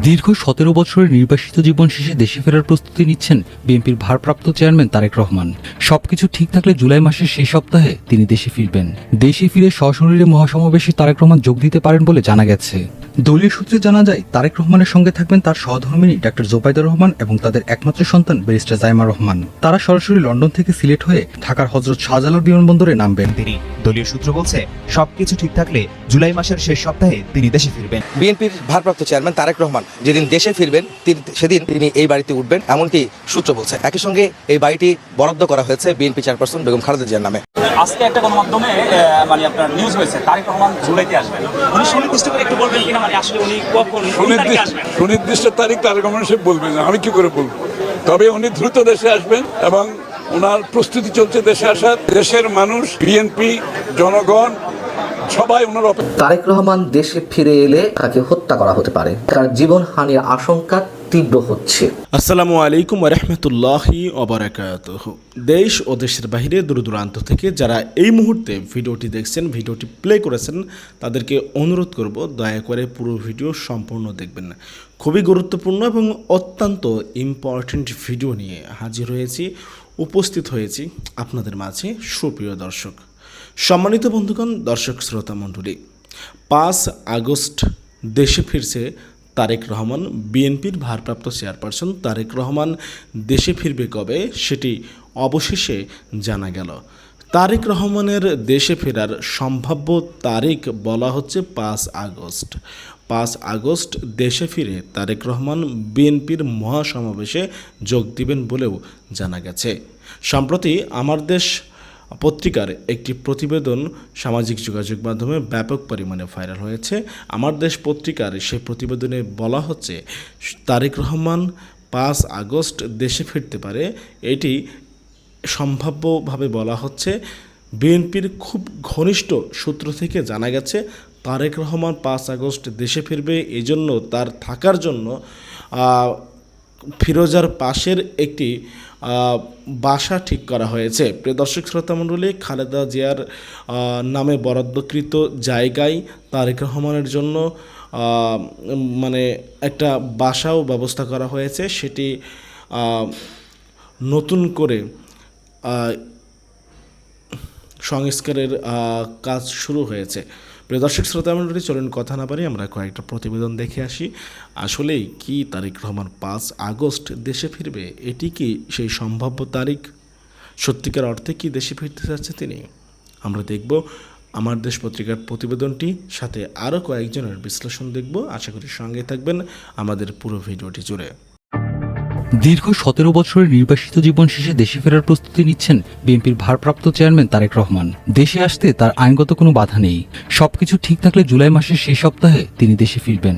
দীর্ঘ সতেরো বছরের নির্বাসিত জীবন শেষে দেশে ফেরার প্রস্তুতি নিচ্ছেন বিএনপির ভারপ্রাপ্ত চেয়ারম্যান তারেক রহমান। সবকিছু ঠিক থাকলে জুলাই মাসের শেষ সপ্তাহে তিনি দেশে ফিরবেন। দেশে ফিরে সশরীরে মহাসমাবেশে তারেক রহমান যোগ দিতে পারেন বলে জানা গেছে। দলীয় সূত্রে জানা যায় তারেক রহমানের সঙ্গে থাকবেন তার সহধর্মিনী ডাক্তার জোবাইদুর রহমান এবং তাদের একমাত্র সন্তান ব্যারিস্টার জাইমা রহমান। তারা সরাসরি লন্ডন থেকে সিলেট হয়ে ঢাকার হজরত শাহজালাল বিমানবন্দরে নামবেন। তিনি দলীয় সূত্র বলছে সবকিছু ঠিক থাকলে জুলাই মাসের শেষ সপ্তাহে তিনি দেশে ফিরবেন। বিএনপির ভারপ্রাপ্ত চেয়ারম্যান তারেক রহমান যেদিন দেশে ফিরবেন সেদিন তিনি এই বাড়িতে উঠবেন এমনকি সূত্র বলছে। একই সঙ্গে এই বাড়িটি বরাদ্দ করা হয়েছে বিএনপি চেয়ারপারসন বেগম খালেদা জিয়ার নামে। আজকে একটা গণমাধ্যমে মানে আপনার নিউজ হয়েছে তারেক রহমান জুলাইতে আসবেন। উনি সুনির্দিষ্ট করে একটু বলবেন কিনা? মানে আসলে উনি কখন সুনির্দিষ্ট তারিখ তারেক রহমান সাহেব বলবেন না। আমি কি করে বলব? তবে উনি দ্রুত দেশে আসবেন এবং ওনার প্রস্তুতি চলছে দেশে আসার। দেশের মানুষ বিএনপি জনগণ সবাই ওনার তারেক রহমান দেশে ফিরে এলে তাকে হত্যা করা হতে পারে। তার জীবনহানির আশঙ্কা তীব্র হচ্ছে। আসসালামু আলাইকুম রহমতুল্লাহি অবরাকাত দেশ ও দেশের বাহিরে দূর দূরান্ত থেকে যারা এই মুহূর্তে ভিডিওটি দেখছেন, ভিডিওটি প্লে করেছেন, তাদেরকে অনুরোধ করব, দয়া করে পুরো ভিডিও সম্পূর্ণ দেখবেন খুবই গুরুত্বপূর্ণ এবং অত্যন্ত ইম্পর্ট্যান্ট ভিডিও নিয়ে হাজির হয়েছি, উপস্থিত হয়েছি আপনাদের মাঝে সুপ্রিয় দর্শক। সম্মানিত বন্ধুগণ দর্শক শ্রোতা মণ্ডলী পাঁচ আগস্ট দেশে ফিরছে তারেক রহমান, বিএনপির ভারপ্রাপ্ত চেয়ারপারসন তারেক রহমান, দেশে ফিরবে কবে সেটি অবশেষে জানা গেল। তারেক রহমানের দেশে ফেরার সম্ভাব্য তারিখ বলা হচ্ছে পাঁচ আগস্ট। পাঁচ আগস্ট দেশে ফিরে তারেক রহমান বিএনপির মহাসমাবেশে যোগ দিবেন বলেও জানা গেছে। সম্প্রতি আমার দেশ পত্রিকার একটি প্রতিবেদন সামাজিক যোগাযোগ মাধ্যমে ব্যাপক পরিমাণে ভাইরাল হয়েছে। আমার দেশ পত্রিকার সেই প্রতিবেদনে বলা হচ্ছে, তারেক রহমান পাঁচ আগস্ট দেশে ফিরতে পারে। এটি সম্ভাব্যভাবে বলা হচ্ছে, বিএনপির খুব ঘনিষ্ঠ সূত্র থেকে জানা গেছে, তারেক রহমান পাঁচ আগস্ট দেশে ফিরবে, এজন্য তার থাকার জন্য ফিরোজার পাশের একটি বাসা ঠিক করা হয়েছে। প্রিয় দর্শক, শ্রোতা মণ্ডলী, খালেদা জিয়ার নামে বরাদ্দকৃত জায়গায় তারেক রহমানের জন্য মানে একটা বাসাও ব্যবস্থা করা হয়েছে। সেটি নতুন করে সংস্কারের কাজ শুরু হয়েছে। প্রিয় দর্শক শ্রোতা মণ্ডলী চলুন কথা না পারি আমরা কয়েকটা প্রতিবেদন দেখে আসি। আসলেই কি তারিক রহমান পাঁচ আগস্ট দেশে ফিরবে? এটি কি সেই সম্ভাব্য তারিখ? সত্যিকার অর্থে কি দেশে ফিরতে যাচ্ছে তিনি? আমরা দেখব আমার দেশ পত্রিকার প্রতিবেদনটি, সাথে আরও কয়েকজনের বিশ্লেষণ দেখব। আশা করি সঙ্গে থাকবেন আমাদের পুরো ভিডিওটি জুড়ে। দীর্ঘ সতেরো বছরের নির্বাসিত জীবন শেষে দেশে ফেরার প্রস্তুতি নিচ্ছেন বিএনপির ভারপ্রাপ্ত চেয়ারম্যান তারেক রহমান। দেশে আসতে তার আইনগত কোনো বাধা নেই। সবকিছু ঠিক থাকলে জুলাই মাসের শেষ সপ্তাহে তিনি দেশে ফিরবেন।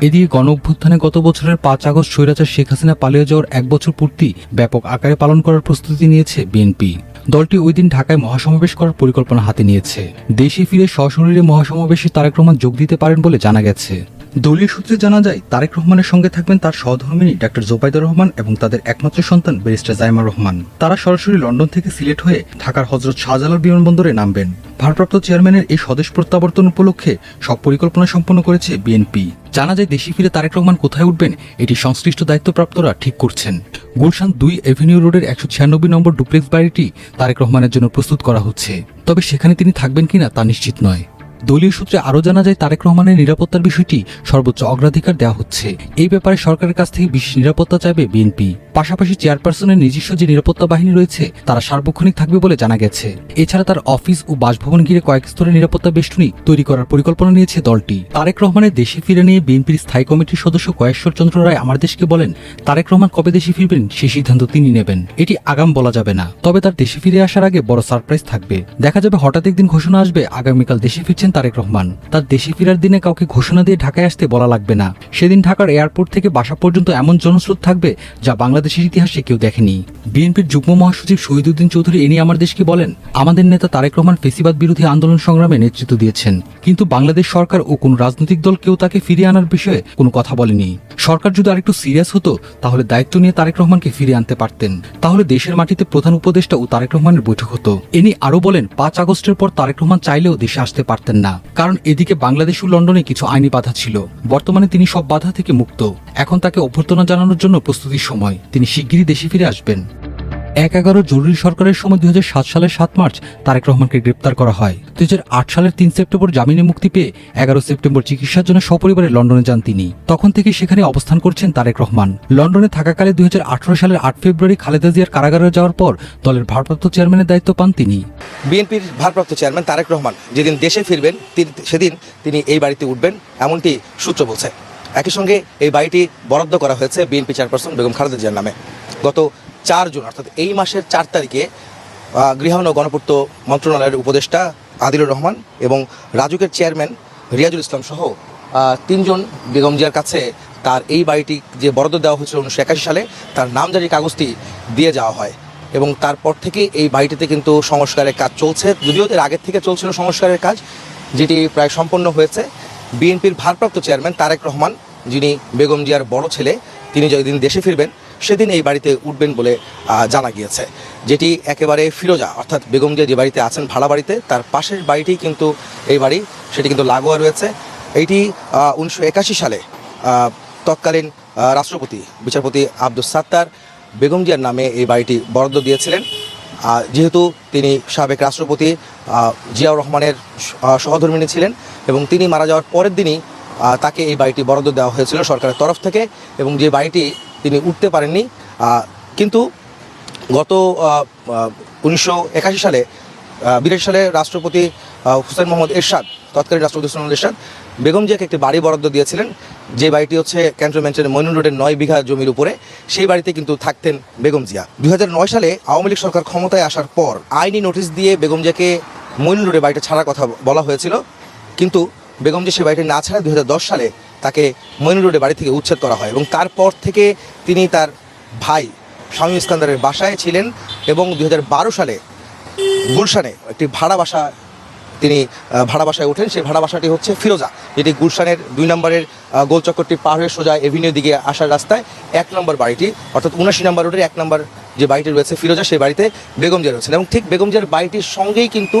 এদিকে গণ অভ্যুত্থানে গত বছরের পাঁচ আগস্ট স্বৈরাচার শেখ হাসিনা পালিয়ে যাওয়ার এক বছর পূর্তি ব্যাপক আকারে পালন করার প্রস্তুতি নিয়েছে বিএনপি। দলটি ওই দিন ঢাকায় মহাসমাবেশ করার পরিকল্পনা হাতে নিয়েছে। দেশে ফিরে সশরীরে মহাসমাবেশে তারেক রহমান যোগ দিতে পারেন বলে জানা গেছে। দলীয় সূত্রে জানা যায়, তারেক রহমানের সঙ্গে থাকবেন তার সহধর্মিনী ডাক্তার জোবাইদুর রহমান এবং তাদের একমাত্র সন্তান ব্যারিস্টার জাইমা রহমান। তারা সরাসরি লন্ডন থেকে সিলেট হয়ে ঢাকার হজরত শাহজালাল বিমানবন্দরে নামবেন। ভারপ্রাপ্ত চেয়ারম্যানের এই স্বদেশ প্রত্যাবর্তন উপলক্ষে সব পরিকল্পনা সম্পন্ন করেছে বিএনপি। জানা যায়, দেশে ফিরে তারেক রহমান কোথায় উঠবেন, এটি সংশ্লিষ্ট দায়িত্বপ্রাপ্তরা ঠিক করছেন। গুলশান দুই এভিনিউ রোডের একশো ছিয়ানব্বই নম্বর ডুপ্লেক্স বাড়িটি তারেক রহমানের জন্য প্রস্তুত করা হচ্ছে। তবে সেখানে তিনি থাকবেন কিনা তা নিশ্চিত নয়। দলীয় সূত্রে আরও জানা যায়, তারেক রহমানের নিরাপত্তার বিষয়টি সর্বোচ্চ অগ্রাধিকার দেওয়া হচ্ছে। এই ব্যাপারে সরকারের কাছ থেকে বিশেষ নিরাপত্তা চাইবে বিএনপি। পাশাপাশি চেয়ারপারসনের নিজস্ব যে নিরাপত্তা বাহিনী রয়েছে, তারা সার্বক্ষণিক থাকবে বলে জানা গেছে। এছাড়া তার অফিস ও বাসভবন ঘিরে কয়েক স্তরের নিরাপত্তা বেষ্টনী তৈরি করার পরিকল্পনা নিয়েছে দলটি। তারেক রহমানের দেশে ফিরে নিয়ে বিএনপির স্থায়ী কমিটির সদস্য কয়েশ্বর চন্দ্র রায় আমার দেশকে বলেন, তারেক রহমান কবে দেশে ফিরবেন সেই সিদ্ধান্ত তিনি নেবেন। এটি আগাম বলা যাবে না। তবে তার দেশে ফিরে আসার আগে বড় সারপ্রাইজ থাকবে। দেখা যাবে হঠাৎ একদিন ঘোষণা আসবে, আগামীকাল দেশে ফিরছেন তারেক রহমান। তার দেশে ফেরার দিনে কাউকে ঘোষণা দিয়ে ঢাকায় আসতে বলা লাগবে না। সেদিন ঢাকার এয়ারপোর্ট থেকে বাসা পর্যন্ত এমন জনস্রোত থাকবে যা বাংলাদেশ বাংলাদেশের ইতিহাসে কেউ দেখেনি। বিএনপির যুগ্ম মহাসচিব শহীদুদ্দিন চৌধুরী এ নিয়ে আমার দেশকে বলেন, আমাদের নেতা তারেক রহমান ফেসিবাদ বিরোধী আন্দোলন সংগ্রামে নেতৃত্ব দিয়েছেন, কিন্তু বাংলাদেশ সরকার ও কোন রাজনৈতিক দল কেউ তাকে ফিরিয়ে আনার বিষয়ে কোনো কথা বলেনি। সরকার যদি আরেকটু সিরিয়াস হতো, তাহলে দায়িত্ব নিয়ে তারেক রহমানকে ফিরিয়ে আনতে পারতেন। তাহলে দেশের মাটিতে প্রধান উপদেষ্টা ও তারেক রহমানের বৈঠক হতো। এনি আরও বলেন, পাঁচ আগস্টের পর তারেক রহমান চাইলেও দেশে আসতে পারতেন না, কারণ এদিকে বাংলাদেশ ও লন্ডনে কিছু আইনি বাধা ছিল। বর্তমানে তিনি সব বাধা থেকে মুক্ত। এখন তাকে অভ্যর্থনা জানানোর জন্য প্রস্তুতির সময়। তিনি শিগগিরই দেশে ফিরে আসবেন। এক এগারো জরুরি সরকারের সময় দুই হাজার সাত সালের সাত মার্চ তারেক রহমানকে গ্রেপ্তার করা হয়। দুই হাজার আট সালের তিন সেপ্টেম্বর জামিনে মুক্তি পেয়ে এগারো সেপ্টেম্বর চিকিৎসার জন্য সপরিবারে লন্ডনে যান তিনি। তখন থেকে সেখানে অবস্থান করছেন তারেক রহমান। লন্ডনে থাকাকালে দুই হাজার আঠারো সালের আট ফেব্রুয়ারি খালেদা জিয়ার কারাগারে যাওয়ার পর দলের ভারপ্রাপ্ত চেয়ারম্যানের দায়িত্ব পান তিনি। বিএনপির ভারপ্রাপ্ত চেয়ারম্যান তারেক রহমান যেদিন দেশে ফিরবেন সেদিন তিনি এই বাড়িতে উঠবেন, এমনটি সূত্র বলছে। একই সঙ্গে এই বাড়িটি বরাদ্দ করা হয়েছে বিএনপি চেয়ারপারসন বেগম খালেদা জিয়ার নামে। গত চার জুন, অর্থাৎ এই মাসের চার তারিখে গৃহায়ণ ও গণপূর্ত মন্ত্রণালয়ের উপদেষ্টা আদিলুর রহমান এবং রাজুকের চেয়ারম্যান রিয়াজুল ইসলাম সহ তিনজন বেগম জিয়ার কাছে তার এই বাড়িটি যে বরাদ্দ দেওয়া হয়েছিল উনিশশো একাশি সালে, তার নামজারি কাগজটি দিয়ে যাওয়া হয়। এবং তারপর থেকে এই বাড়িটিতে কিন্তু সংস্কারের কাজ চলছে, যদিও এর আগের থেকে চলছিল সংস্কারের কাজ, যেটি প্রায় সম্পন্ন হয়েছে। বিএনপির ভারপ্রাপ্ত চেয়ারম্যান তারেক রহমান, যিনি বেগম জিয়ার বড় ছেলে, তিনি যেদিন দেশে ফিরবেন, সেদিন এই বাড়িতে উঠবেন বলে জানা গিয়েছে। যেটি একেবারে ফিরোজা, অর্থাৎ বেগম জিয়া যে বাড়িতে আছেন ভাড়া বাড়িতে, তার পাশের বাড়িটি কিন্তু এই বাড়ি, সেটি কিন্তু লাগোয়া রয়েছে। এইটি উনিশশো একাশি সালে তৎকালীন রাষ্ট্রপতি, বিচারপতি আব্দুস সাত্তার বেগম জিয়ার নামে এই বাড়িটি বরাদ্দ দিয়েছিলেন। যেহেতু তিনি সাবেক রাষ্ট্রপতি জিয়াউর রহমানের স- আহ, সহধর্মিণী ছিলেন এবং তিনি মারা যাওয়ার পরের দিনই তাকে এই বাড়িটি বরাদ্দ দেওয়া হয়েছিল সরকারের তরফ থেকে এবং যে বাড়িটি তিনি উঠতে পারেননি কিন্তু গত উনিশশো একাশি সালে বিরাশি সালে রাষ্ট্রপতি হুসেন মোহাম্মদ এরশাদ তৎকালীন রাষ্ট্রপতি হুসেন মোহাম্মদ এরশাদ বেগম জিয়াকে একটি বাড়ি বরাদ্দ দিয়েছিলেন। যে বাড়িটি হচ্ছে ক্যান্টনমেন্টের মইনুল রোডের নয় বিঘা জমির উপরে, সেই বাড়িতে কিন্তু থাকতেন বেগম জিয়া। দুই হাজার নয় সালে আওয়ামী লীগ সরকার ক্ষমতায় আসার পর আইনি নোটিশ দিয়ে বেগম জিয়াকে মইনুল রোডে বাড়িটা ছাড়ার কথা বলা হয়েছিল। কিন্তু বেগম জিয়া সেই বাড়িটি না ছাড়া দুই হাজার দশ সালে তাকে মইনুল রোডে বাড়ি থেকে উচ্ছেদ করা হয় এবং তারপর থেকে তিনি তার ভাই স্বামী ইস্কান্দারের বাসায় ছিলেন এবং দু হাজার বারো সালে গুলশানে একটি ভাড়া বাসা তিনি ভাড়া বাসায় ওঠেন। সেই ভাড়া বাসাটি হচ্ছে ফিরোজা, যেটি গুলশানের দুই নম্বরের গোলচক্করটি পার হয়ে সোজা এভিনিউ দিকে আসার রাস্তায় এক নম্বর বাড়িটি, অর্থাৎ উনাশি নম্বর রোডের এক নম্বর যে বাড়িটি রয়েছে ফিরোজা, সেই বাড়িতে বেগম জিয়া রয়েছেন। এবং ঠিক বেগম জিয়ার বাড়িটির সঙ্গেই কিন্তু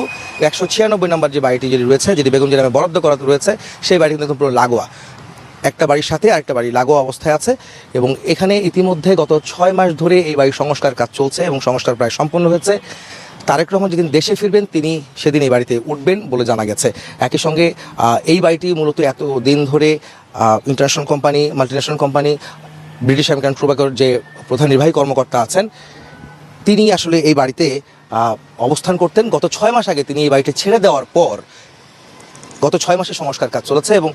একশো ছিয়ানব্বই নম্বর যে বাড়িটি যেটি রয়েছে, যেটি বেগম জিয়ার নামে বরাদ্দ করা রয়েছে, সেই বাড়িটি কিন্তু পুরো লাগোয়া। একটা বাড়ির সাথে আরেকটা বাড়ি লাগোয়া অবস্থায় আছে এবং এখানে ইতিমধ্যে গত ছয় মাস ধরে এই বাড়ির সংস্কার কাজ চলছে এবং সংস্কার প্রায় সম্পন্ন হয়েছে। তারেক রহমান যেদিন দেশে ফিরবেন, তিনি সেদিন এই বাড়িতে উঠবেন বলে জানা গেছে। একই সঙ্গে এই বাড়িটি মূলত এত দিন ধরে international company multinational company British American ট্রোবাকোর যে প্রধান নির্বাহী কর্মকর্তা আছেন, তিনি আসলে এই বাড়িতে অবস্থান করতেন। গত ছয় মাস আগে তিনি এই বাড়িটি ছেড়ে দেওয়ার পর, গত ছয় মাসে সংস্কার কাজ চলেছে এবং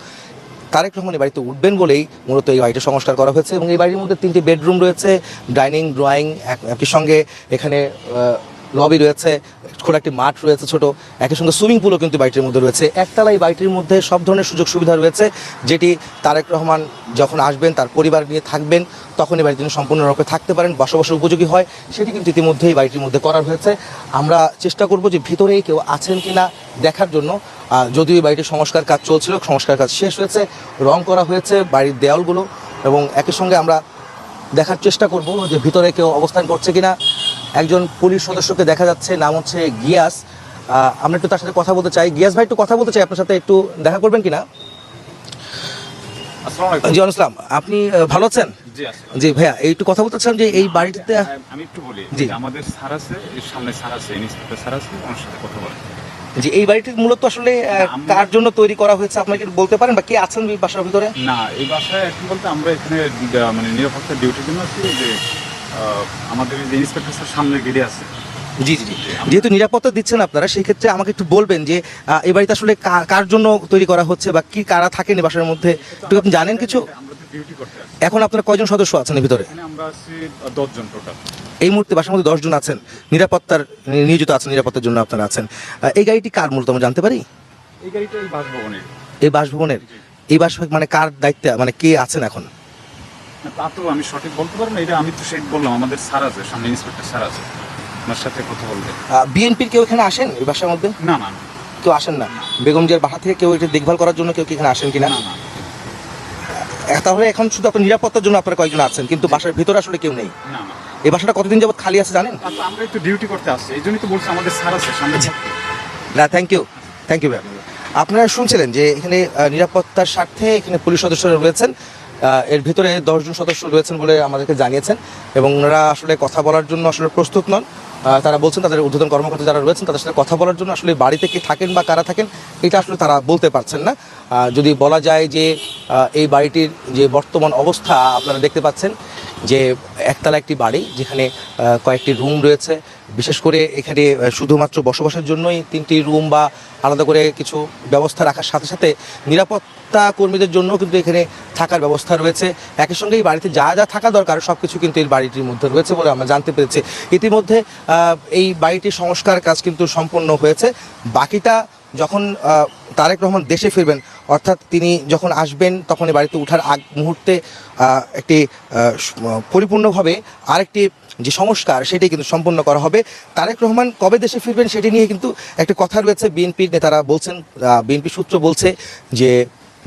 তারেক রহমান এই বাড়িতে উঠবেন বলেই মূলত এই বাড়িটা সংস্কার করা হয়েছে এবং এই বাড়ির মধ্যে তিনটি বেডরুম রয়েছে, ডাইনিং, ড্রয়িং একই সঙ্গে এখানে লবি রয়েছে খোলা একটি মাঠ রয়েছে ছোট, একই সঙ্গে সুইমিং পুলও কিন্তু বাড়িটির মধ্যে রয়েছে। একতলা এই বাড়িটির মধ্যে সব ধরনের সুযোগ সুবিধা রয়েছে, যেটি তারেক রহমান যখন আসবেন, তার পরিবার নিয়ে থাকবেন তখন এই বাড়িটি সম্পূর্ণরূপে থাকতে পারেন, বসবাসের উপযোগী হয়, সেটি কিন্তু ইতিমধ্যেই বাড়িটির মধ্যে করা হয়েছে। আমরা চেষ্টা করব যে ভিতরেই কেউ আছেন কিনা দেখার জন্য। যদিও এই বাড়িটির সংস্কার কাজ চলছিল, সংস্কার কাজ শেষ হয়েছে, রং করা হয়েছে বাড়ির দেওয়ালগুলো এবং একই সঙ্গে আমরা দেখার চেষ্টা করব যে ভিতরে কেউ অবস্থান করছে কিনা। একজন পুলিশ সদস্যকে দেখা যাচ্ছে নাম হচ্ছে গিয়াস। আমরা একটু তার সাথে কথা বলতে চাই। গিয়াস ভাই একটু কথা বলতে চাই আপনার সাথে একটু দেখা করবেন কিনা? জি আপনি ভালো আছেন? জি ভাইয়া এই একটু কথা বলতে চান যে এই বাড়িটিতে আমি একটু বলি জি। আমাদের স্যার আছে এর সামনে স্যার আছে ইন্সপেক্টর স্যার আছে ওনার সাথে কথা বলেন। যে এই বাড়িটি মূলত আসলে কার জন্য তৈরি করা হয়েছে আপনাকে বলতে পারেন বা কে আছেন এই বাসার ভিতরে? না এই বাসায় এখন বলতে আমরা এখানে মানে নিরাপত্তা ডিউটির জন্য আছি যে আমাদের যে ইন্সপেক্টর স্যার সামনে গেটে আছে। জি জি যেহেতু নিরাপত্তা দিচ্ছেন আপনারা সেই ক্ষেত্রে আমাকে একটু বলবেন যে এই বাড়িতে আসলে কার জন্য তৈরি করা হচ্ছে বা কি কারা থাকেন এই বাসার মধ্যে? একটু আপনি জানেন কিছু? এখন আপনারা কয়জন সদস্য আছেন ভিতরে? আমরা আছি দশজন টোটাল এই মুহূর্তে বাসার মধ্যে দশজন আছেন। নিরাপত্তার নিয়োজিত আছেন নিরাপত্তার জন্য আপনারা আছেন। এই গাড়িটি কার মূলত আমরা জানতে পারি? এই গাড়িটা এই বাসভবনের। এই বাসভবনের। এই বাস মানে কার দায়িত্বে মানে কে আছেন এখন? তা তো আমি সঠিক বলতে পারব না এটা আমি তো সেট বললাম আমাদের স্যার আছে সামনে ইন্সপেক্টর স্যার আছে ওনার সাথে কথা বলবে। বিএনপির কেউ এখানে আসেন এই বাসার মধ্যে? না না কেউ আসেন না? বেগম জিয়ার বাসা থেকে কেউ এটা দেখভাল করার জন্য কেউ কি এখানে আসেন কিনা? না না তাহলে এখন শুধু আপনার নিরাপত্তার জন্য আপনারা কয়েকজন আছেন কিন্তু বাসার ভিতরে আসলে কেউ নেই। না না। এই বাসাটা কতদিন যাবত খালি আছে জানেন? আমরা একটু ডিউটি করতে আসছি এই জন্যই তো বলছি আমাদের স্যার আছে সামনে থাকতে। না thank you thank you ma'am আপনারা শুনছিলেন যে এখানে নিরাপত্তার স্বার্থে এখানে পুলিশ সদস্যরা রয়েছেন। এর ভিতরে দশজন সদস্য রয়েছেন বলে আমাদেরকে জানিয়েছেন এবং ওনারা আসলে কথা বলার জন্য আসলে প্রস্তুত নন। তারা বলছেন তাদের ঊর্ধ্বতন কর্মকর্তা যারা রয়েছেন তাদের সাথে কথা বলার জন্য আসলে বাড়িতে কি থাকেন বা কারা থাকেন, এটা আসলে তারা বলতে পারছেন না। যদি বলা যায় যে এই বাড়িটির যে বর্তমান অবস্থা আপনারা দেখতে পাচ্ছেন যে একতলা একটি বাড়ি যেখানে কয়েকটি রুম রয়েছে। বিশেষ করে এখানে শুধুমাত্র বসবাসের জন্যই তিনটি রুম বা আলাদা করে কিছু ব্যবস্থা রাখার সাথে সাথে নিরাপত্তা কর্মীদের জন্য কিন্তু এখানে থাকার ব্যবস্থা রয়েছে। একই সঙ্গে এই বাড়িতে যা যা থাকা দরকার সব কিছু কিন্তু এই বাড়িটির মধ্যে রয়েছে বলে আমরা জানতে পেরেছি। ইতিমধ্যে এই বাড়িটির সংস্কার কাজ কিন্তু সম্পন্ন হয়েছে। বাকিটা যখন তারেক রহমান দেশে ফিরবেন, অর্থাৎ তিনি যখন আসবেন, তখন এই বাড়িতে ওঠার আগ মুহূর্তে একটি পরিপূর্ণভাবে আরেকটি যে সংস্কার সেটি কিন্তু সম্পন্ন করা হবে। তারেক রহমান কবে দেশে ফিরবেন সেটি নিয়ে কিন্তু একটা কথা রয়েছে। বিএনপির নেতারা বলছেন বিএনপি সূত্র বলছে যে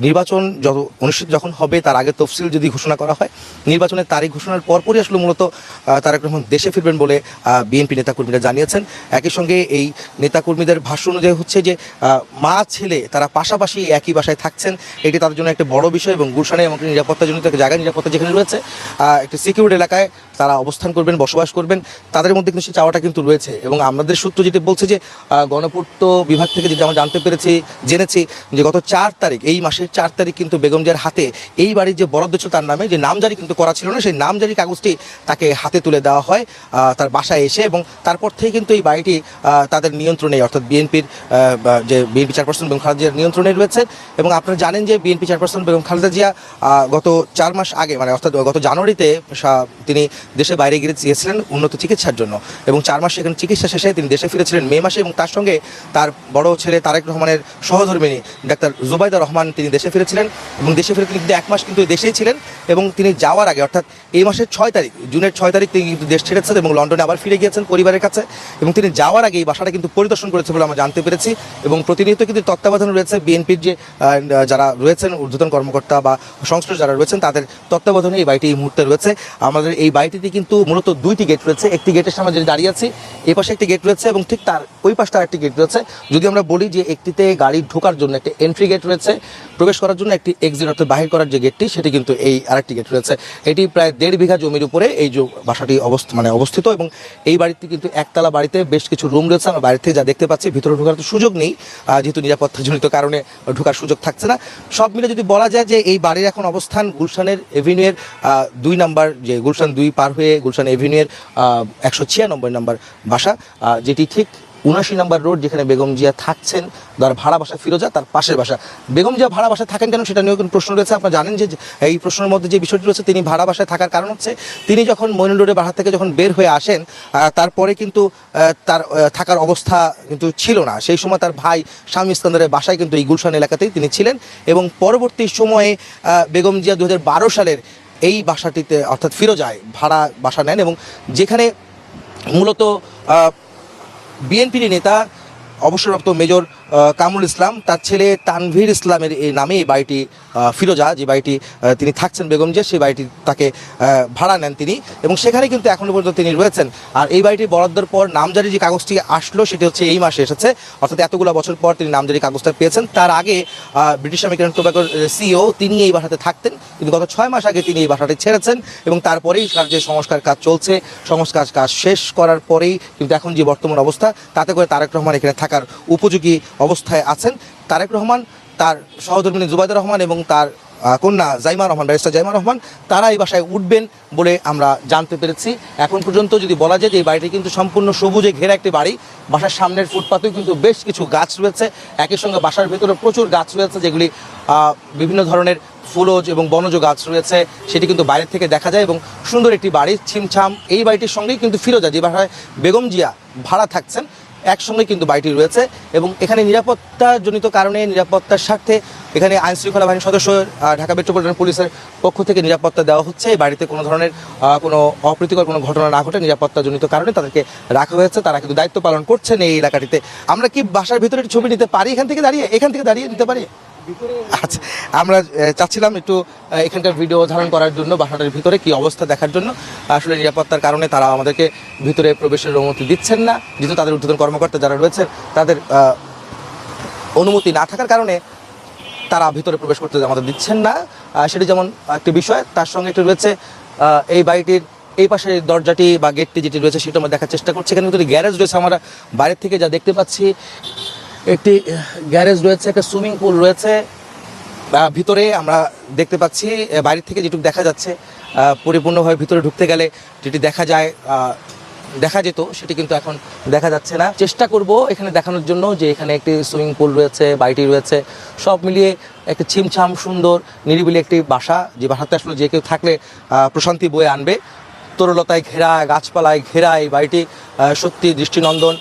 নির্বাচন যত অনুষ্ঠিত যখন হবে, তার আগে তফসিল যদি ঘোষণা করা হয়, নির্বাচনের তারিখ ঘোষণার পরপরই আসলে মূলত তারেক রহমান দেশে ফিরবেন বলে বিএনপি নেতাকর্মীরা জানিয়েছেন। একই সঙ্গে এই নেতাকর্মীদের ভাষ্য অনুযায়ী হচ্ছে যে মা, ছেলে তারা পাশাপাশি একই বাসায় থাকছেন। এটি তাদের জন্য একটা বড় বিষয় এবং গুলশানে এমনকি নিরাপত্তাজনিত একটা জায়গায় নিরাপত্তা যেখানে রয়েছে একটি সিকিউরিটি এলাকায় তারা অবস্থান করবেন, বসবাস করবেন। তাদের মধ্যে কিন্তু সেই চাওয়াটা কিন্তু রয়েছে এবং আমাদের সূত্র যেটি বলছে যে গণপূর্ত বিভাগ থেকে যেটা আমরা জানতে পেরেছি, জেনেছি যে গত চার তারিখ, এই মাসের চার তারিখ কিন্তু বেগম জিয়ার হাতে এই বাড়ির যে বরাদ্দ ছিল তার নামে যে নামজারি কিন্তু করা ছিল না, সেই নামজারি কাগজটি তাকে হাতে তুলে দেওয়া হয় তার বাসায় এসে এবং তারপর থেকে কিন্তু এই বাড়িটি তাদের নিয়ন্ত্রণে, অর্থাৎ বিএনপির যে বিএনপি চেয়ারপারসন বেগম খালেদা জিয়ার নিয়ন্ত্রণে রয়েছে এবং আপনারা জানেন যে বিএনপি চেয়ারপারসন বেগম খালেদা জিয়া গত চার মাস আগে মানে অর্থাৎ গত জানুয়ারিতে তিনি দেশে বাইরে গিয়ে গিয়েছিলেন উন্নত চিকিৎসার জন্য এবং চার মাস সেখানে চিকিৎসা শেষে তিনি দেশে ফিরেছিলেন মে মাসে এবং তার সঙ্গে তার বড় ছেলে তারেক রহমানের সহধর্মিনী ডাক্তার জুবাইদা রহমান তিনি দেশে ফিরেছিলেন এবং দেশে ফিরে তিনি কিন্তু এক মাস কিন্তু দেশেই ছিলেন এবং তিনি যাওয়ার আগে, অর্থাৎ এই মাসের ছয় তারিখ, জুনের ছয় তারিখ তিনি কিন্তু দেশ ছেড়েছেন এবং লন্ডনে আবার ফিরে গিয়েছেন পরিবারের কাছে এবং তিনি যাওয়ার আগে এই বাসাটা কিন্তু পরিদর্শন করেছে বলে আমরা জানতে পেরেছি এবং প্রতিনিয়ত কিন্তু তত্ত্বাবধানে রয়েছে বিএনপির যে যারা রয়েছেন ঊর্ধ্বতন কর্মকর্তা বা সংশ্লিষ্ট যারা রয়েছেন তাদের তত্ত্বাবধানে এই বাড়িটি এই মুহূর্তে রয়েছে। আমাদের এই বাড়িটিতে কিন্তু মূলত দুইটি গেট রয়েছে, একটি গেটের সামনে যে দাঁড়িয়ে আছি এই পাশে একটি গেট রয়েছে এবং ঠিক তার ওই পাশটা একটি গেট রয়েছে। যদি আমরা বলি যে একটিতে গাড়ি ঢোকার জন্য একটি এন্ট্রি গেট রয়েছে প্রবেশ করার জন্য একটি এক্সিট অর্থাৎ বাহির করার যে গেটটি সেটি কিন্তু এই আরেকটি গেট রয়েছে। এটি প্রায় দেড় বিঘা জমির উপরে এই যে বাসাটি অবস্থ মানে অবস্থিত এবং এই বাড়িতে কিন্তু একতলা বাড়িতে বেশ কিছু রুম রয়েছে। আমরা বাড়ি থেকে যা দেখতে পাচ্ছি, ভিতরে ঢোকার তো সুযোগ নেই যেহেতু নিরাপত্তাজনিত কারণে ঢোকার সুযোগ থাকছে না। সব মিলে যদি বলা যায় যে এই বাড়ির এখন অবস্থান গুলশানের এভিনিউয়ের দুই নাম্বার যে গুলশান দুই পার হয়ে গুলশান এভিনিউয়ের একশো ছিয়ানব্বই নাম্বার বাসা যেটি ঠিক উনাশি নাম্বার রোড যেখানে বেগম জিয়া থাকছেন, তার ভাড়া বাসা ফিরোজা, তার পাশের বাসা। বেগম জিয়া ভাড়া বাসায় থাকেন কেন সেটা নিয়েও প্রশ্ন রয়েছে। আপনারা জানেন যে এই প্রশ্নের মধ্যে যে বিষয়টি রয়েছে, তিনি ভাড়া বাসায় থাকার কারণ হচ্ছে, তিনি যখন মইনুল রোডের বাসা থেকে যখন বের হয়ে আসেন তারপরে কিন্তু তার থাকার অবস্থা কিন্তু ছিল না। সেই সময় তার ভাই স্বামী ইস্কান্দারের বাসায় কিন্তু এই গুলশান এলাকাতেই তিনি ছিলেন এবং পরবর্তী সময়ে বেগম জিয়া দু হাজার বারো সালের এই বাসাটিতে, অর্থাৎ ফিরোজায় ভাড়া বাসা নেন এবং যেখানে মূলত বিএনপির নেতা অবসরপ্রাপ্ত মেজর কামরুল ইসলাম, তার ছেলে তানভীর ইসলামের এই নামে এই বাড়িটি ফিরোজা, যে বাড়িটি তিনি থাকছেন বেগম যে সেই বাড়িটি তাকে ভাড়া নেন তিনি। এবং সেখানে কিন্তু এখনও পর্যন্ত তিনি রয়েছেন। আর এই বাড়িটি বরাদ্দর পর নামজারি যে কাগজটি আসলো, সেটি হচ্ছে এই মাসে এসেছে। অর্থাৎ এতগুলো বছর পর তিনি নামজারি কাগজটা পেয়েছেন। তার আগে ব্রিটিশ আমেরিকান টোব্যাকোর সিও তিনি এই বাসাতে থাকতেন। কিন্তু গত ছয় মাস আগে তিনি এই বাসাটি ছেড়েছেন এবং তারপরেই তার যে সংস্কার কাজ চলছে, সংস্কার কাজ শেষ করার পরেই কিন্তু এখন যে বর্তমান অবস্থা, তাতে করে তারেক রহমান এখানে থাকার উপযোগী অবস্থায় আছেন তারেক রহমান, তার সহধর্মিনী জুবাইদুর রহমান এবং তার কন্যা জাইমা রহমান, ব্যারিস্টার জাইমা রহমান, তারা এই বাসায় উঠবেন বলে আমরা জানতে পেরেছি। এখন পর্যন্ত যদি বলা যায় যে এই বাড়িটি কিন্তু সম্পূর্ণ সবুজে ঘেরা একটি বাড়ি। বাসার সামনের ফুটপাতেও কিন্তু বেশ কিছু গাছ রয়েছে। একই সঙ্গে বাসার ভেতরে প্রচুর গাছ রয়েছে, যেগুলি বিভিন্ন ধরনের ফুলজ এবং বনজ গাছ রয়েছে, সেটি কিন্তু বাইরে থেকে দেখা যায় এবং সুন্দর একটি বাড়ি। ছিমছাম এই বাড়িটির সঙ্গেই কিন্তু ফিরোজা, যে বাসায় বেগম জিয়া ভাড়া থাকছেন একসঙ্গে কিন্তু বাড়িটি রয়েছে এবং এখানে নিরাপত্তাজনিত কারণে, নিরাপত্তার স্বার্থে এখানে আইন শৃঙ্খলা বাহিনীর সদস্য ঢাকা মেট্রোপলিটন পুলিশের পক্ষ থেকে নিরাপত্তা দেওয়া হচ্ছে। এই বাড়িতে কোনো ধরনের কোনো অপ্রীতিকর কোনো ঘটনা না ঘটে, নিরাপত্তাজনিত কারণে তাদেরকে রাখা হয়েছে। তারা কিন্তু দায়িত্ব পালন করছেন এই এলাকাটিতে। আমরা কি বাসার ভিতরে ছবি নিতে পারি এখান থেকে দাঁড়িয়ে? এখান থেকে দাঁড়িয়ে নিতে পারি? আচ্ছা আমরা চাচ্ছিলাম একটু এখানকার ভিডিও ধারণ করার জন্য, বাসাটার ভিতরে কি অবস্থা দেখার জন্য। আসলে নিরাপত্তার কারণে তারা আমাদেরকে ভিতরে প্রবেশের অনুমতি দিচ্ছেন না। যেহেতু তাদের ঊর্ধ্বতন কর্মকর্তা যারা রয়েছে তাদের অনুমতি না থাকার কারণে তারা ভিতরে প্রবেশ করতে আমাদের দিচ্ছেন না। সেটি যেমন একটি বিষয়, তার সঙ্গে একটি রয়েছে এই বাড়িটির এই পাশে দরজাটি বা গেটটি যেটি রয়েছে, সেটা আমরা দেখার চেষ্টা করছি। এখানে কিন্তু গ্যারেজ রয়েছে, আমরা বাইরের থেকে যা দেখতে পাচ্ছি। একটি গ্যারেজ রয়েছে, একটা সুইমিং পুল রয়েছে। ভিতরে আমরা দেখতে পাচ্ছি বাইরে থেকে যেটুকু দেখা যাচ্ছে পরিপূর্ণভাবে ভিতরে ঢুকতে গেলে যেটি দেখা যায় দেখা যেত, সেটি কিন্তু এখন দেখা যাচ্ছে না। চেষ্টা করব এখানে দেখানোর জন্য যে এখানে একটি সুইমিং পুল রয়েছে, বাড়িটি রয়েছে। সব মিলিয়ে একটি ছিমছাম, সুন্দর, নিরিবিলি একটি বাসা, যে বাসাতে আসলে যে কেউ থাকলে প্রশান্তি বয়ে আনবে। তরলতায় ঘেরা, গাছপালায় ঘেরা এই বাড়িটি সত্যি দৃষ্টিনন্দন।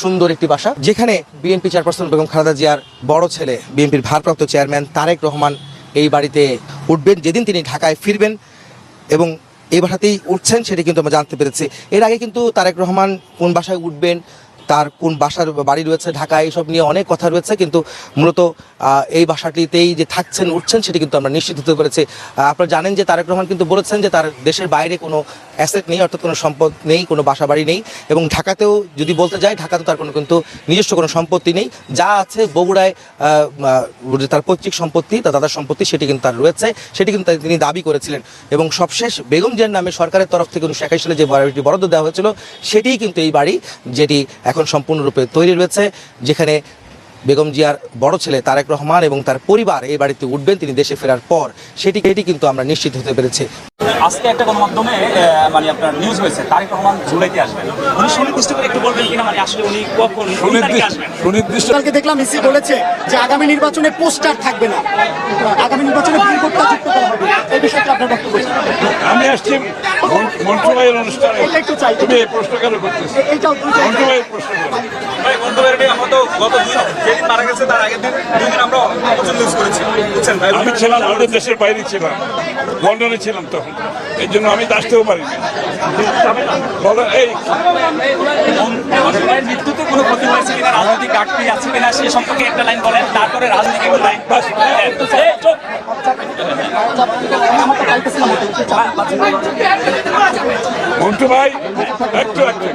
সুন্দর একটি বাসা, যেখানে বিএনপি চেয়ারপারসন বেগম খালেদা জিয়ার বড় ছেলে, বিএনপির ভারপ্রাপ্ত চেয়ারম্যান তারেক রহমান এই বাড়িতে উঠবেন। যেদিন তিনি ঢাকায় ফিরবেন এবং এই বাসাতেই উঠছেন, সেটি কিন্তু আমরা জানতে পেরেছি। এর আগে কিন্তু তারেক রহমান কোন বাসায় উঠবেন তার কোন বাসার বাড়ি রয়েছে ঢাকায় এইসব নিয়ে অনেক কথা রয়েছে, কিন্তু মূলত এই বাসাটিতেই যে থাকছেন, উঠছেন, সেটি কিন্তু আমরা নিশ্চিত হতে পেরেছি। আপনারা জানেন যে তারেক রহমান কিন্তু বলেছেন যে তার দেশের বাইরে কোনো অ্যাসেট নেই, অর্থাৎ কোনো সম্পদ নেই, কোনো বাসা বাড়ি নেই, এবং ঢাকাতেও যদি বলতে যায় ঢাকাতেও তার কোনো কিন্তু নিজস্ব কোনো সম্পত্তি নেই। যা আছে বগুড়ায় তার পৈতৃক সম্পত্তি, তার দাদার সম্পত্তি, সেটি কিন্তু তার রয়েছে, সেটি কিন্তু তিনি দাবি করেছিলেন। এবং সবশেষ বেগম জিয়ার নামে সরকারের তরফ থেকে উনিশশো একাশি সালে যে বাড়িটি বরাদ্দ দেওয়া হয়েছিল, সেটিই কিন্তু এই বাড়ি, যেটি এখন সম্পূর্ণরূপে তৈরি রয়েছে যেখানে বেগম জিয়ার বড় ছেলে তারেক রহমান এবং তার পরিবার এই বাড়িতে উঠবেন তিনি দেশে ফেরার পর। সেটি এটি কিন্তু আমরা নিশ্চিত হতে পেরেছি। আজকে একটা গণমাধ্যমে মানে আপনার নিউজ হয়েছে তারেক রহমান জুলাইতে আসবেন। উনি সুনির্দিষ্ট করে একটু বলবেন কিনা মানে আসলে উনি কখন সুনির্দিষ্ট কালকে দেখলাম ইসি বলেছে যে আগামী নির্বাচনে পোস্টার থাকবে না। আগামী নির্বাচনে যুক্ত করা হবে। এই বিষয়টা আপনার বক্তব্য আমি আসছি মন- অনুষ্ঠানে চাই। তুমি এই প্রশ্ন কেন করতেছো? প্রশ্ন ভাই বন্ধুদের আমরা তো গত দিন যেদিন মারা গেছে তার আগের দিন দুই দিন আমরা করেছি। বুঝছেন ভাই? আমি ছিলাম আমাদের দেশের বাইরে ছিলাম। লন্ডনে ছিলাম তখন। এই জন্য আমি আসতেও পারিনি। বলো এই। মৃত্যুতে কোনো ক্ষতি হয়েছে কিনা রাজনৈতিক ঘাটতি আছে কিনা সে সম্পর্কে একটা লাইন বলেন তারপরে রাজনৈতিক একটা লাইন। মন্টু ভাই একটু একটু।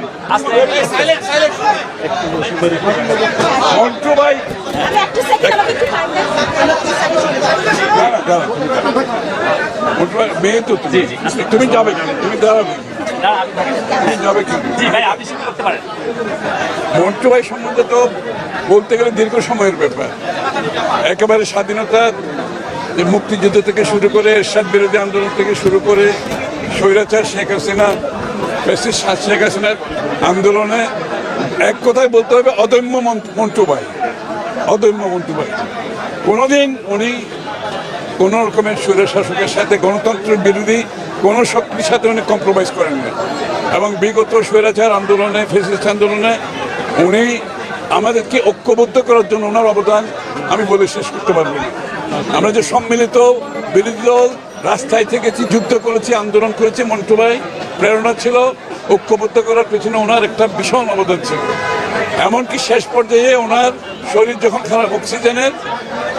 মন্টু ভাই মেয়ে তো তুমি। তুমি যাবে তুমি দাঁড়াবে মন্টু ভাই সম্বন্ধে তো বলতে গেলে দীর্ঘ সময়ের ব্যাপার। একেবারে স্বাধীনতা মুক্তিযুদ্ধ থেকে শুরু করে এরশাদ বিরোধী আন্দোলন থেকে শুরু করে স্বৈরাচার শেখ হাসিনা শেখ হাসিনার আন্দোলনে এক কথায় বলতে হবে অদম্য মন- মন্টু ভাই অদম্য মন্টু ভাই কোনোদিন উনি কোনো রকমের স্বৈর শাসকের সাথে গণতন্ত্রের বিরোধী কোনো শক্তির সাথে উনি কম্প্রোমাইজ করেন এবং বিগত স্বৈরাচার আন্দোলনে ফেসিস্ট আন্দোলনে উনি আমাদেরকে ঐক্যবদ্ধ করার জন্য ওনার অবদান আমি বলে শেষ করতে পারব না। আমরা যে সম্মিলিত বিরোধী দল রাস্তায় থেকেছি, যুদ্ধ করেছি, আন্দোলন করেছি মন্টুভাই প্রেরণা ছিল, ঐক্যবদ্ধ করার পেছনে ওনার একটা ভীষণ অবদান ছিল। এমনকি শেষ পর্যায়ে ওনার শরীর যখন খারাপ, অক্সিজেনের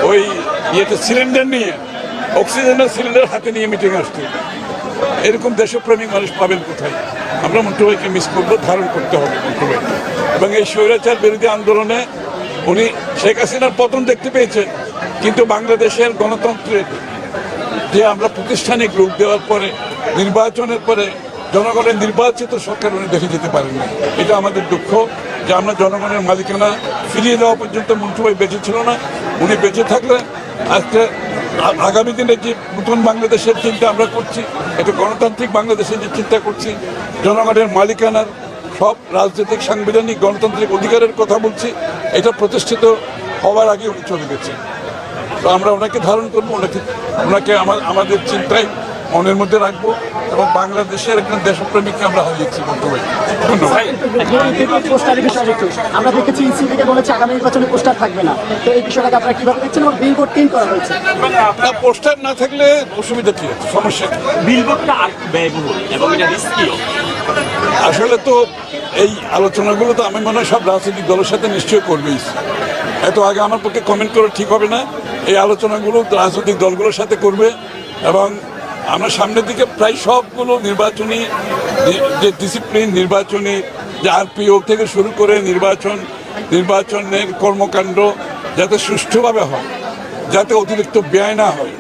ওই ইয়েতে সিলিন্ডার নিয়ে, অক্সিজেনের সিলিন্ডার হাতে নিয়ে মিটিং আসতো। এরকম দেশপ্রেমিক মানুষ পাবেন কোথায়? আমরা মন্টুভাইকে মিস করব, ধারণ করতে হবে মন্টুভাই এবং এই স্বৈরাচার বিরোধী আন্দোলনে উনি শেখ হাসিনার পতন দেখতে পেয়েছেন, কিন্তু বাংলাদেশের গণতন্ত্রের যে আমরা প্রতিষ্ঠানিক রূপ দেওয়ার পরে, নির্বাচনের পরে জনগণের নির্বাচিত সরকার উনি দেখে যেতে পারেননি। এটা আমাদের দুঃখ যে আমরা জনগণের মালিকানা ফিরিয়ে দেওয়া পর্যন্ত মন্টুভাই বেঁচে ছিল না। উনি বেঁচে থাকলে আজকে আগামী দিনে যে নতুন বাংলাদেশের চিন্তা আমরা করছি, এটা গণতান্ত্রিক বাংলাদেশের যে চিন্তা করছি, জনগণের মালিকানার সব রাজনৈতিক সাংবিধানিক গণতান্ত্রিক অধিকারের কথা বলছি, এটা প্রতিষ্ঠিত হওয়ার আগে উনি চলে গেছে তো আমরা ওনাকে ধারণ করব, ওনাকে ওনাকে আমাদের চিন্তায় মনের মধ্যে রাখব এবং বাংলাদেশের একজন দেশপ্রেমিককে আমরা হারিয়েছি বলতে পারি। ধন্যবাদ। পোস্টারের বিষয় একটু আমরা দেখেছি ইসি থেকে বলেছে আগামী নির্বাচনে পোস্টার থাকবে না। তো এই বিষয়টাকে আপনারা কীভাবে দেখছেন এবং বিলবোর্ড তিন করা হয়েছে? না আপনার পোস্টার না থাকলে অসুবিধা কি আছে? সমস্যা কি? বিলবোর্ডটা আর ব্যয়বহুল এবং এটা রিস্কিও আসলে তো এই আলোচনাগুলো তো আমি মনে হয় সব রাজনৈতিক দলের সাথে নিশ্চয়ই করবেই। এত আগে আমার পক্ষে কমেন্ট করা ঠিক হবে না। এই আলোচনাগুলো রাজনৈতিক দলগুলোর সাথে করবে এবং আমরা সামনের দিকে প্রায় সবগুলো নির্বাচনী যে ডিসিপ্লিন নির্বাচনী যে আরপিও থেকে শুরু করে নির্বাচন নির্বাচনের কর্মকাণ্ড যাতে সুষ্ঠুভাবে হয় যাতে অতিরিক্ত ব্যয় না হয়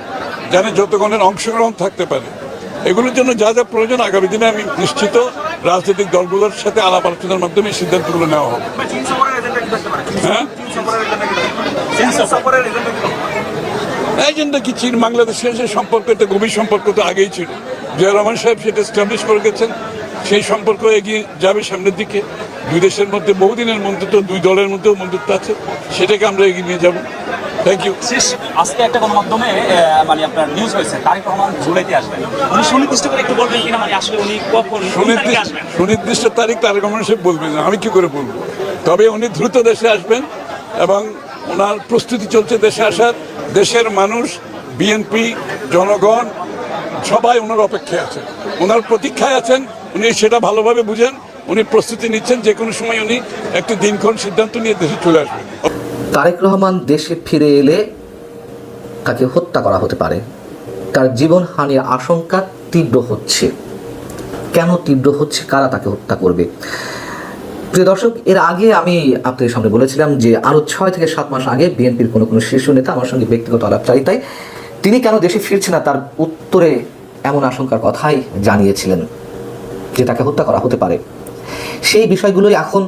যেন যতক্ষণের অংশগ্রহণ থাকতে পারে। এগুলোর জন্য যা যা প্রয়োজন আগামী দিনে আমি নিশ্চিত রাজনৈতিক দলগুলোর সাথে আলাপ আলোচনার মাধ্যমে সিদ্ধান্তগুলো নেওয়া হবে। হ্যাঁ? এজেন্ডা কি চীন বাংলাদেশের যে সম্পর্ক একটা গভীর সম্পর্ক তো আগেই ছিল। জিয়া রহমান সাহেব সেটা এস্টাবলিশ করে গেছেন। সেই সম্পর্ক এগিয়ে যাবে সামনের দিকে। দুই দেশের মধ্যে বহুদিনের বন্ধুত্ব দুই দলের মধ্যেও বন্ধুত্ব আছে। সেটাকে আমরা এগিয়ে নিয়ে যাব। থ্যাংক ইউ আজকে একটা গণমাধ্যমে মানে আপনার নিউজ হয়েছে। তারেক রহমান জুলাইতে আসবেন। উনি সুনির্দিষ্ট করে একটু বলবেন কিনা? মানে আসলে উনি কখন সুনির্দিষ্ট তারিখ তারেক রহমান সাহেব বলবেন আমি কি করে বলব? তবে উনি দ্রুত দেশে আসবেন এবং ওনার প্রস্তুতি চলছে দেশে আসার। দেশের মানুষ বিএনপি জনগণ, সবাই ওনার অপেক্ষায় আছেন। ওনার প্রতীক্ষায় আছেন, উনি সেটা ভালোভাবে বুঝেন, উনি প্রস্তুতি নিচ্ছেন, যে কোনো সময় উনি একটি দিনক্ষণ সিদ্ধান্ত নিয়ে দেশে চলে আসবেন। তারেক রহমান দেশে ফিরে এলে তাকে হত্যা করা হতে পারে। তার জীবন জীবনহানির আশঙ্কা তীব্র হচ্ছে। কেন তীব্র হচ্ছে? কারা তাকে হত্যা করবে? প্রিয় দর্শক, এর আগে আমি আপনাদের সামনে বলেছিলাম যে আরও ছয় থেকে সাত মাস আগে বিএনপির কোনো কোনো শীর্ষ নেতা আমার সঙ্গে ব্যক্তিগত আলাপচারিতায় তিনি কেন দেশে ফিরছে না তার উত্তরে এমন আশঙ্কার কথাই জানিয়েছিলেন যে তাকে হত্যা করা হতে পারে। সেই বিষয়গুলোই এখন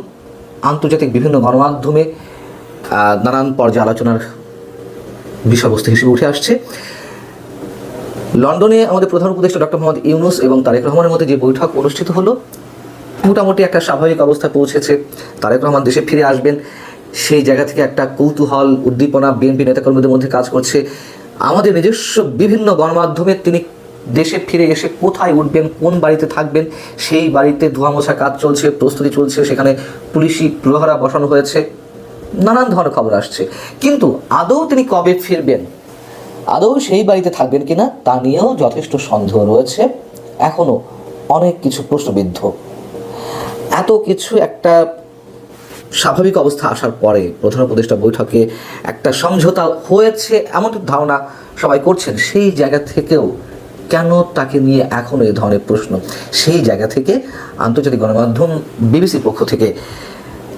আন্তর্জাতিক বিভিন্ন গণমাধ্যমে নানান পর্যায়ে আলোচনার বিষয়বস্তু হিসেবে উঠে আসছে। লন্ডনে আমাদের প্রধান উপদেষ্টা ডক্টর মোহাম্মদ ইউনুস এবং তারেক রহমানের মধ্যে যে বৈঠক অনুষ্ঠিত হলো মোটামুটি একটা স্বাভাবিক অবস্থায় পৌঁছেছে। তারেক রহমান দেশে ফিরে আসবেন। সেই জায়গা থেকে একটা কৌতূহল, উদ্দীপনা বিএনপি নেতাকর্মীদের মধ্যে কাজ করছে। আমাদের নিজস্ব বিভিন্ন গণমাধ্যমে তিনি দেশে ফিরে এসে কোথায় উঠবেন, কোন বাড়িতে থাকবেন, সেই বাড়িতে ধোয়া মোছা কাজ চলছে, প্রস্তুতি চলছে, সেখানে পুলিশি প্রহরা বসানো হয়েছে। নানান ধরনের খবর আসছে। কিন্তু আদৌ তিনি কবে ফিরবেন? আদৌ সেই বাড়িতে থাকবেন কিনা তা নিয়েও যথেষ্ট সন্দেহ রয়েছে। এখনও অনেক কিছু প্রশ্নবিদ্ধ। এত কিছু একটা স্বাভাবিক অবস্থা আসার পরে প্রধান উপদেষ্টা বৈঠকে একটা সমঝোতা হয়েছে এমন ধারণা সবাই করছেন। সেই জায়গা থেকেও কেন তাকে নিয়ে এখনও এই ধরনের প্রশ্ন? সেই জায়গা থেকে আন্তর্জাতিক গণমাধ্যম বিবিসির পক্ষ থেকে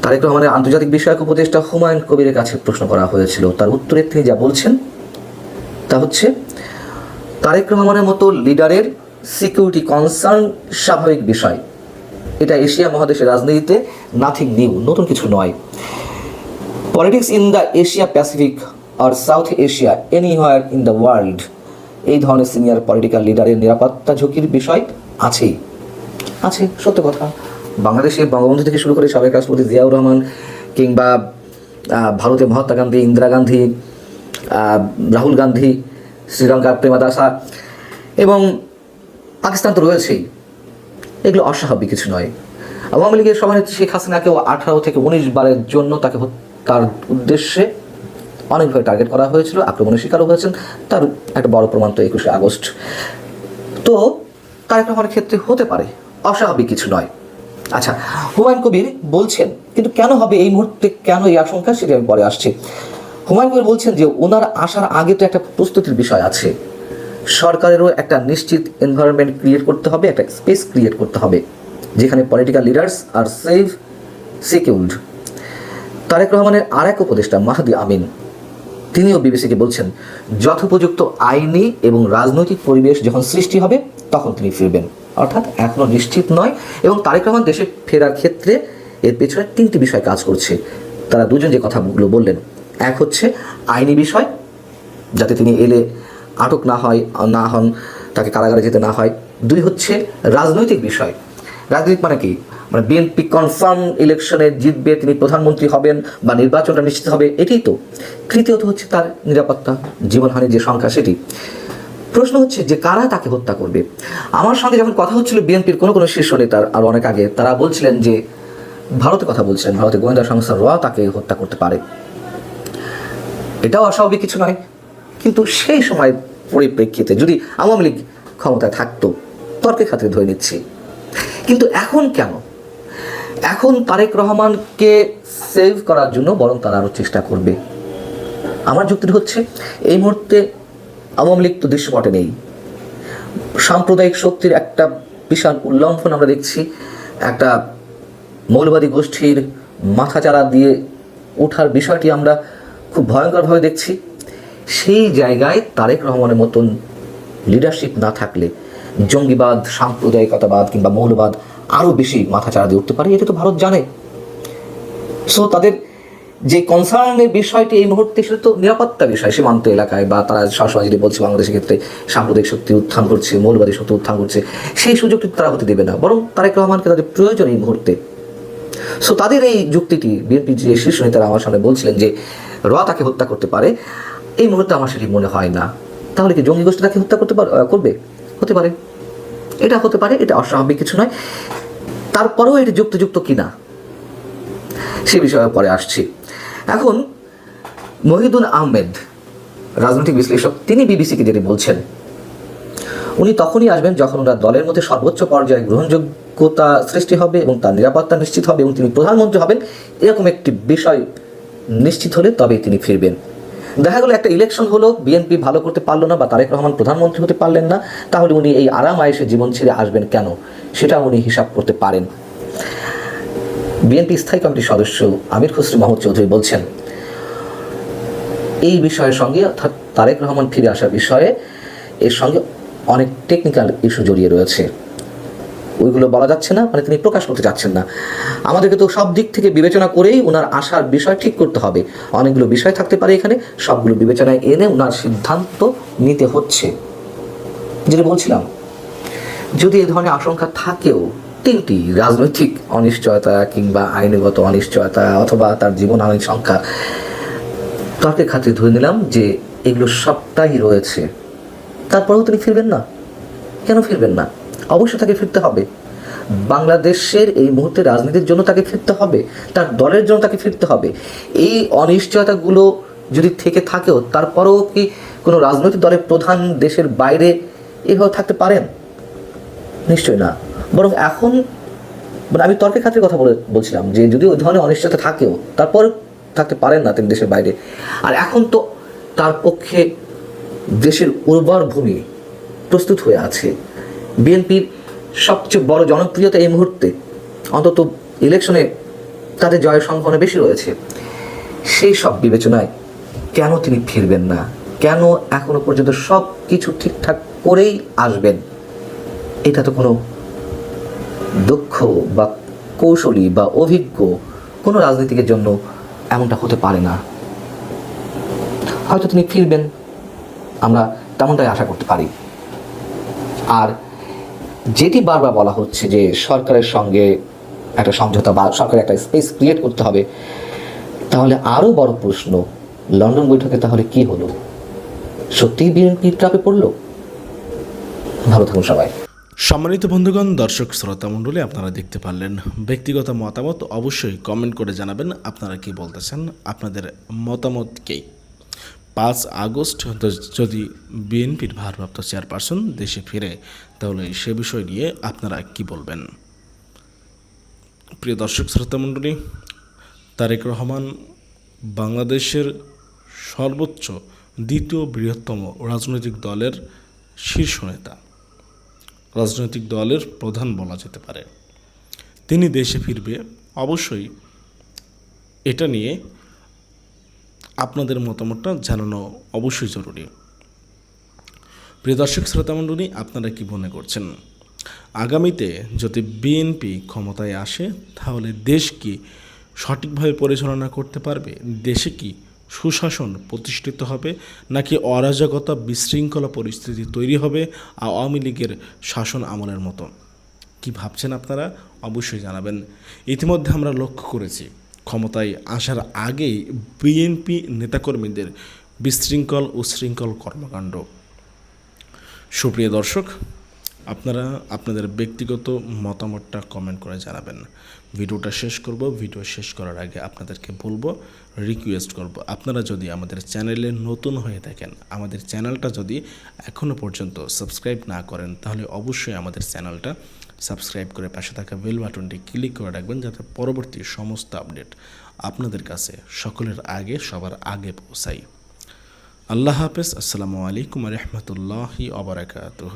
তারেক রহমানের আন্তর্জাতিক বিষয়ক উপদেষ্টা হুমায়ুন কবিরের কাছে প্রশ্ন করা হয়েছিল। তার উত্তরে তিনি যা বলছেন তা হচ্ছে, তারেক রহমানের মতো লিডারের সিকিউরিটি কনসার্ন স্বাভাবিক বিষয়। এটা এশিয়া মহাদেশের রাজনীতিতে নাথিং নিউ নতুন কিছু নয়। Politics in the Asia Pacific R South Asia anywhere in the world এই ধরনের সিনিয়র পলিটিক্যাল লিডারের নিরাপত্তা ঝুঁকির বিষয় আছেই। আছে, সত্য কথা। বাংলাদেশে বঙ্গবন্ধু থেকে শুরু করে সাবেক রাষ্ট্রপতি জিয়াউর রহমান কিংবা ভারতে মহাত্মা গান্ধী, ইন্দিরা গান্ধী রাহুল গান্ধী, শ্রীলঙ্কার প্রেমাদাসা এবং পাকিস্তান তো রয়েছেই। এগুলো অস্বাভাবিক কিছু নয়। আওয়ামী লীগের সভানেত্রী শেখ হাসিনাকেও আঠারো থেকে উনিশ বারের জন্য তাকে তার উদ্দেশ্যে অনেকভাবে টার্গেট করা হয়েছিল, আক্রমণের শিকারও হয়েছেন। তার একটা বড় প্রমাণ তো একুশে আগস্ট। তো তারেক রহমানের ক্ষেত্রে হতে পারে, অস্বাভাবিক কিছু নয়। আচ্ছা হুমায়ুন কবির বলছেন, কিন্তু কেন হবে, এই মুহূর্তে কেন এই আশঙ্কা, সেটা আমি পরে আসছি। হুমায়ুন কবির বলছেন যে, ওনার আসার আগে তো একটা প্রস্তুতির বিষয় আছে। সরকারেরও একটা নিশ্চিত এনভায়রনমেন্ট ক্রিয়েট করতে হবে, একটা স্পেস ক্রিয়েট করতে হবে, যেখানে পলিটিক্যাল লিডার্স আর সেভ সিকিউরড তারেক রহমানের আর এক উপদেষ্টা মাহাদি আমিন, তিনিও বিবিসিকে বলছেন, যথোপযুক্ত আইনি এবং রাজনৈতিক পরিবেশ যখন সৃষ্টি হবে, তখন তিনি ফিরবেন। অর্থাৎ এখনও নিশ্চিত নয় এবং তারেক রহমান দেশে ফেরার ক্ষেত্রে এর পেছনে তিনটি বিষয় কাজ করছে। তারা দুজন যে কথাগুলো বললেন, এক হচ্ছে আইনি বিষয়, যাতে তিনি এলে আটক না হয়, না হন, তাকে কারাগারে যেতে না হয়। দুই হচ্ছে রাজনৈতিক বিষয়। রাজনৈতিক মানে কি? মানে বিএনপি কনফার্ম ইলেকশনে জিতবে, তিনি প্রধানমন্ত্রী হবেন বা নির্বাচনটা নিশ্চিত হবে, এটাই তো। তৃতীয়ত হচ্ছে তার নিরাপত্তা, জীবনহানির যে সংখ্যা সেটি। প্রশ্ন হচ্ছে যে কারা তাকে হত্যা করবে? আমার সঙ্গে যখন কথা হচ্ছিল, বিএনপির কোনো কোনো শীর্ষ নেতার আর অনেক আগে, তারা বলছিলেন যে, ভারতে কথা বলছিলেন ভারতের গোয়েন্দা সংস্থা র তাকে হত্যা করতে পারে। এটাও অস্বাভাবিক কিছু নয়। কিন্তু সেই সময় পরিপ্রেক্ষিতে যদি আওয়ামী লীগ ক্ষমতায় থাকতো, তর্কের খাতে ধরে নিচ্ছি। কিন্তু এখন কেন? এখন তারেক রহমানকে সেভ করার জন্য বরং তারা আরও চেষ্টা করবে। আমার যুক্তিটি হচ্ছে, এই মুহূর্তে আওয়ামী লীগ তো দৃশ্যপটে নেই। সাম্প্রদায়িক শক্তির একটা বিশাল উল্লঙ্ঘন আমরা দেখছি। একটা মৌলবাদী গোষ্ঠীর মাথাচাড়া দিয়ে ওঠার বিষয়টি আমরা খুব ভয়ঙ্করভাবে দেখছি। সেই জায়গায় তারেক রহমানের মতন লিডারশিপ না থাকলে জঙ্গিবাদ, সাম্প্রদায়িকতাবাদ কিংবা মৌলবাদ আরও বেশি মাথাচাড়া দিয়ে উঠতে পারে, এটা তো ভারত জানে। সো তাদের যে কনসার্নের বিষয়টি এই মুহূর্তে, সেটা তো নিরাপত্তা বিষয়। সীমান্ত এলাকায় বা তারা সবসময় যদি বলছে বাংলাদেশের ক্ষেত্রে সাম্প্রদায়িক শক্তি উত্থান করছে, মৌলবাদী শক্তি উত্থান করছে, সেই সুযোগটি তারা হতে দেবে না। বরং তারেক রহমানকে তাদের প্রয়োজন এই মুহূর্তে। সো তাদের এই যুক্তিটি বিএনপি যে শীর্ষ নেতারা আমার সামনে বলছিলেন যে র তাকে হত্যা করতে পারে। এই মুহূর্তে আমার সেটি মনে হয় না। তাহলে কি জঙ্গি গোষ্ঠী তাকে হত্যা করতে করবে? হতে পারে। এটা হতে পারে, এটা অস্বাভাবিক কিছু নয়। তারপরেও এটি যুক্তিযুক্ত কিনা, সে বিষয়ে পরে আসছি। এখন, মহিদুল আহমেদ, রাজনৈতিক বিশ্লেষক, তিনি বিবিসিকে যেটি বলছেন, উনি তখনই আসবেন যখন ওনার দলের মধ্যে সর্বোচ্চ পর্যায়ে গ্রহণযোগ্যতা সৃষ্টি হবে এবং তার নিরাপত্তা নিশ্চিত হবে এবং তিনি প্রধানমন্ত্রী হবেন, এরকম একটি বিষয় নিশ্চিত হলে তবেই তিনি ফিরবেন। দেখা গেলো একটা ইলেকশন হলো বিএনপি ভালো করতে পারল না বা তারেক রহমান প্রধানমন্ত্রী হতে পারলেন না, তাহলে উনি এই আরাম আয়েসে জীবন ছেড়ে আসবেন কেন? সেটা উনি হিসাব করতে পারেন। বিএনপি স্থায়ী কমিটির সদস্য আমির খুসরু মাহমুদ চৌধুরী বলছেন, এই বিষয়ের সঙ্গে অর্থাৎ তারেক রহমান ফিরে আসার বিষয়ে এর সঙ্গে অনেক টেকনিক্যাল ইস্যু জড়িয়ে রয়েছে। ওইগুলো বলা যাচ্ছে না মানে তিনি প্রকাশ করতে চাচ্ছেন না। আমাদেরকে তো সব দিক থেকে বিবেচনা করেই ওনার আসার বিষয় ঠিক করতে হবে। অনেকগুলো বিষয় থাকতে পারে এখানে, সবগুলো বিবেচনায় এনে ওনার সিদ্ধান্ত নিতে হচ্ছে। যেটা বলছিলাম, যদি এ ধরনের আশঙ্কা থাকেও, তিনটি রাজনৈতিক অনিশ্চয়তা কিংবা আইনগত অনিশ্চয়তা অথবা তার জীবন সংখ্যা, তর্কের খাতিরে ধরে নিলাম যে এগুলো সবটাই রয়েছে। তারপরেও তিনি ফিরবেন না। কেন ফিরবেন না? অবশ্যই তাকে ফিরতে হবে। বাংলাদেশের এই মুহূর্তে রাজনীতির জন্য তাকে ফিরতে হবে, তার দলের জন্য তাকে ফিরতে হবে। এই অনিশ্চয়তাগুলো যদি থেকে থাকেও, তারপরেও কি কোনো রাজনৈতিক দলের প্রধান দেশের বাইরে এভাবে থাকতে পারেন? নিশ্চয়ই না। বরং এখন মানে আমি তর্কের খাতির কথা বলে বলছিলাম যে যদি ওই ধরনের অনিশ্চয়তা থাকেও, তারপর থাকতে পারেন না তিনি দেশের বাইরে। আর এখন তো তার পক্ষে দেশের উর্বর ভূমি প্রস্তুত হয়ে আছে। বিএনপির সবচেয়ে বড় জনপ্রিয়তা এই মুহূর্তে, অন্তত ইলেকশনে তাদের জয়ের সম্ভাবনা বেশি রয়েছে। সেই সব বিবেচনায় কেন তিনি ফিরবেন না? কেন এখনও পর্যন্ত সব কিছু ঠিকঠাক করেই আসবেন? এটা তো কোনো দক্ষ বা কৌশলী বা অভিজ্ঞ কোনো রাজনীতিকের জন্য এমনটা হতে পারে না। হয়তো তিনি ফিরবেন, আমরা তেমনটাই আশা করতে পারি। আর যেটি বারবার বলা হচ্ছে যে সরকারের সঙ্গে একটা সমঝোতা বা সরকারের একটা স্পেস ক্রিয়েট করতে হবে, তাহলে আরও বড় প্রশ্ন, লন্ডন বৈঠকে তাহলে কি হলো? সত্যিই বিএনপি ট্রাপে পড়ল? ভালো থাকুন সবাই। সম্মানিত বন্ধুগণ, দর্শক শ্রোতা মণ্ডলী, আপনারা দেখতে পারলেন ব্যক্তিগত মতামত, অবশ্যই কমেন্ট করে জানাবেন আপনারা কি বলতেছেন, আপনাদের মতামতকেই পাঁচ আগস্ট, যদি বিএনপির ভারপ্রাপ্ত চেয়ারপারসন দেশে ফিরে তাহলে সে বিষয় নিয়ে আপনারা কি বলবেন? প্রিয় দর্শক, শ্রোতা মণ্ডলী, তারেক রহমান বাংলাদেশের সর্বোচ্চ দ্বিতীয় বৃহত্তম রাজনৈতিক দলের শীর্ষ নেতা। রাজনৈতিক দলের প্রধান বলা যেতে পারে। তিনি দেশে ফিরবে, অবশ্যই এটা নিয়ে আপনাদের মতামতটা জানানো অবশ্যই জরুরি। প্রিয় দর্শক, শ্রোতামণ্ডলী, আপনারা কি মনে করছেন? আগামীতে যদি বিএনপি ক্ষমতায় আসে, তাহলে দেশ কি সঠিকভাবে পরিচালনা করতে পারবে? দেশে কি সুশাসন প্রতিষ্ঠিত হবে? নাকি অরাজকতা বিশৃঙ্খলা পরিস্থিতি তৈরি হবে আওয়ামী লীগের শাসন আমলের মতো? কি ভাবছেন আপনারা? অবশ্যই জানাবেন। ইতিমধ্যে আমরা লক্ষ্য করেছি, ক্ষমতায় আসার আগেই বিএনপি নেতাকর্মীদের বিশৃঙ্খল ও শৃঙ্খল কর্মকাণ্ড। সুপ্রিয় দর্শক, আপনারা আপনাদের ব্যক্তিগত মতামতটা কমেন্ট করে জানাবেন। ভিডিওটা শেষ করব, ভিডিও শেষ করার আগে আপনাদেরকে বলব রিকোয়েস্ট করব। আপনারা যদি আমাদের চ্যানেলে নতুন হয়ে থাকেন, আমাদের চ্যানেলটা যদি এখনও পর্যন্ত সাবস্ক্রাইব না করেন, তাহলে অবশ্যই আমাদের চ্যানেলটা সাবস্ক্রাইব করে পাশে থাকা বেল বাটনটি ক্লিক করে রাখবেন, যাতে পরবর্তী সমস্ত আপডেট আপনাদের কাছে সকলের আগে, সবার আগে পৌঁছায়। আল্লাহ হাফেজ আসসালামু আলাইকুম রহমতুল্লাহি অবরাকাতহ